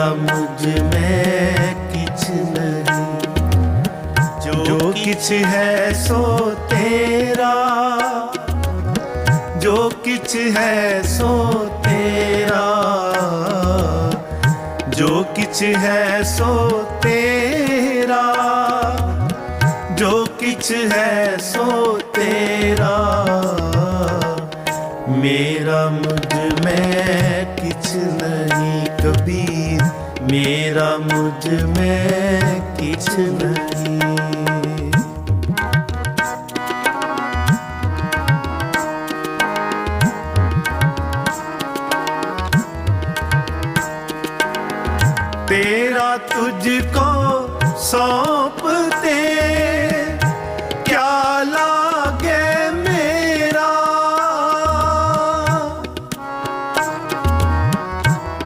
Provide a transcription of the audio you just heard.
मेरा मुझमें किछ नहीं। जो किछ है सो तेरा। जो किछ है सो तेरा। जो किछ है सो तेरा। जो किछ है सो तेरा। मेरा मुझमें कबीर मेरा मुझमें किछ नहीं। तेरा तुझको सौंपते क्या ला